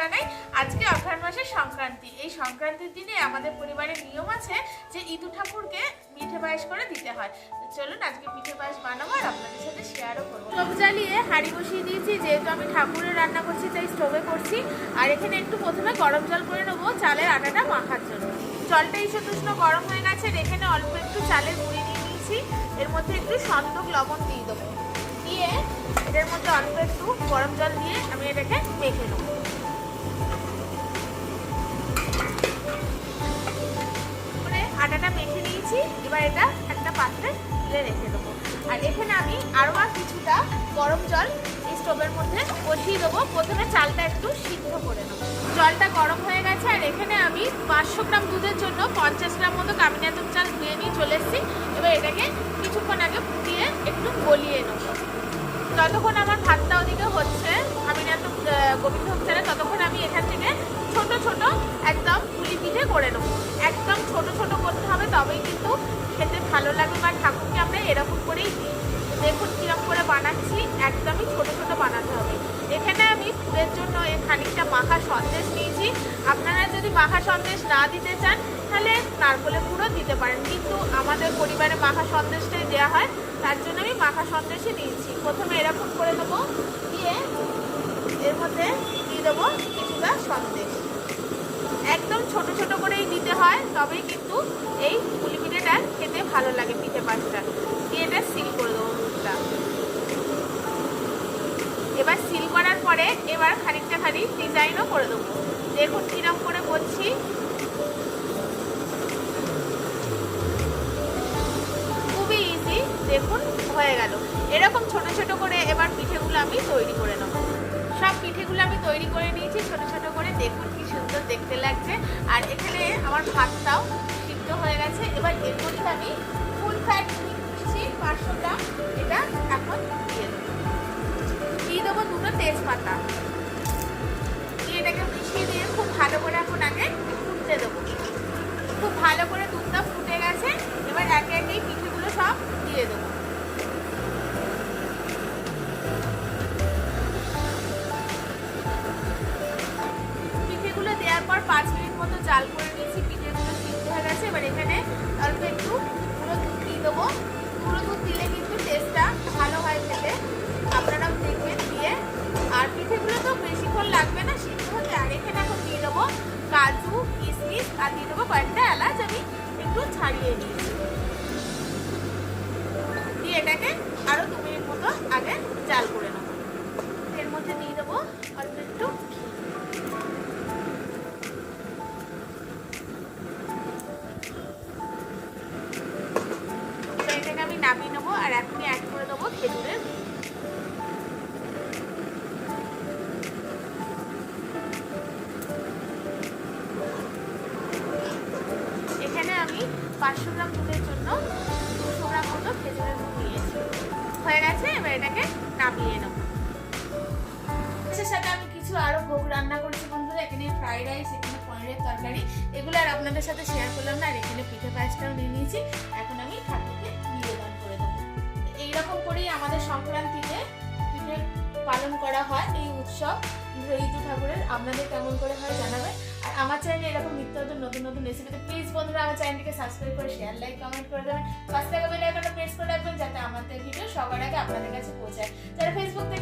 জানাই, আজকে অঘ্রাণ মাসের সংক্রান্তি। এই সংক্রান্তির দিনে আমাদের পরিবারের নিয়ম আছে যে ইদু ঠাকুরকে মিঠে পায়েস করে দিতে হয়। চলুন আজকে পিঠে পায়েস বানাবো আর আপনাদের সাথে শেয়ারও করব। স্টোভ জ্বালিয়ে হাঁড়ি বসিয়ে দিয়েছি, যেহেতু আমি ঠাকুরের রান্না করছি, তাই স্টোভে করছি। আর এখানে একটু প্রথমে গরম জল করে নেব চালের আটাটা মাখার জন্য। জলটা ঈষৎ উষ্ণ গরম হয়ে গেছে এখানে অল্প একটু চালের গুঁড়ি নিয়ে নিয়েছি এর মধ্যে একটু সন্দক লবণ দিয়ে দেবো। দিয়ে এটার মধ্যে অল্প একটু গরম জল দিয়ে আমি এটাকে মেখে নেব। আটাটা মেখে নিয়েছি, এবার এটা একটা পাত্রে তুলে রেখে দেবো। আর এখানে আমি আরও আর কিছুটা গরম জল এই স্টোভের মধ্যে বসিয়ে দেবো। প্রথমে চালটা একটু সিদ্ধ করে নেব। জলটা গরম হয়ে গেছে, আর এখানে আমি পাঁচশো গ্রাম দুধের জন্য পঞ্চাশ গ্রাম মতো কামিনাতুম চাল ধুয়ে নিয়ে চলে এসেছি। এবার এটাকে কিছুক্ষণ আগে ফুটিয়ে একটু গলিয়ে নেব। যতক্ষণ আমার ভাতটা ওদিকে হচ্ছে আমি না তো তবেই কিন্তু খেতে ভালো লাগে বা ঠাকুরকে আমরা এরকম করেই দিই দেখুন কীরকম করে বানাচ্ছি, একদমই ছোট ছোট বানাতে হবে। এখানে আমি ফুলের জন্য খানিকটা মাখা সন্দেশ নিয়েছি। আপনারা যদি মাখা সন্দেশ না দিতে চান, তাহলে নারকলের গুঁড়ো দিতে পারেন। কিন্তু আমাদের পরিবারে মাখা সন্দেশটাই দেওয়া হয়, তার জন্য আমি মাখা সন্দেশই নিয়েছি। প্রথমে এরকম করে দেবো, দিয়ে এর মধ্যে দিয়ে দেবো কিছুটা সন্দেশ। একদম ছোট ছোট করেই দিতে হয়, তবেই কিন্তু এই পুলি পিঠেটা খেতে ভালো লাগে, পিঠে পাঁচটা দিয়ে এটা সিল করে দেবো মুখটা। এবার সিল করার পরে এবার খানিকটা খানিক ডিজাইনও করে দেবো। দেখুন কিরম করে করছি। খুবই ইজি দেখুন হয়ে গেল। এরকম ছোট ছোট করে এবার পিঠেগুলো আমি তৈরি করে নেব। সব পিঠেগুলো আমি তৈরি করে নিয়েছি, ছোট ছোট করে। দেখুন কি সুন্দর দেখতে লাগছে। আর এখানে আমার ভাতটাও সিদ্ধ হয়ে গেছে। এবার এর মধ্যে আমি ফুল ফ্যাট নিচ্ছি পাঁচশো গ্রাম। এটা এখন দিয়ে দেবো। দিয়ে দেবো দুটো তেজপাতা। দিয়ে এটাকে মিশিয়ে দিয়ে খুব জাল করে নিয়েছি পিঠেগুলো সিদ্ধ হয়ে গেছে, এবার এখানে অল্প একটু পুরো দুধ দিয়ে দেবো। গুঁড়ো দুধ দিলে কিন্তু টেস্টটা ভালো হয় খেতে। আপনারাও দেখবেন দিয়ে। আর পিঠেগুলো তো বেশিক্ষণ লাগবে না, সিদ্ধ হতে আর এখানে এখন দিয়ে দেবো কাজু কিশমিশ আর দিয়ে দেবো কয়েকটা এলাচ আমি একটু ছাড়িয়ে নিয়েছি। দিয়ে এটাকে আর এখনই অ্যাড করে দেবো খেজুরের এখানে আমি পাঁচশো গ্রাম দুধের জন্য দুশো গ্রাম মতো খেজুরের গুড় নিয়েছি। হয়ে গেছে, এবার এটাকে নামিয়ে নেব। এর সাথে আমি কিছু আরও ভোগ রান্না করেছি বন্ধুরা। এখানে ফ্রাইড রাইস, এখানে পনিরের তরকারি। এগুলো আর আপনাদের সাথে শেয়ার করলাম না, আর এখানে পিঠে পায়েসটাও নিয়ে নিয়েছি। এখন আমি ঠাকুরকে এইরকম করেই আমাদের সংক্রান্তিতে পিঠে পালন করা হয়, এই উৎসব। ঋতু ঠাকুরের, আপনাদের কেমন করে হয় জানাবেন। আর আমার চ্যানেলে এরকম নিত্য নতুন নতুন রেসিপিতে প্লিজ বন্ধুরা আমার চ্যানেলটিকে সাবস্ক্রাইব করে শেয়ার লাইক কমেন্ট করে দেবেন। ফার্স্ট টাকা বেল আইকনটা প্রেস করে রাখবেন, যাতে আমাদের ভিডিও সবার আগে আপনাদের কাছে পৌঁছায়। যারা ফেসবুক থেকে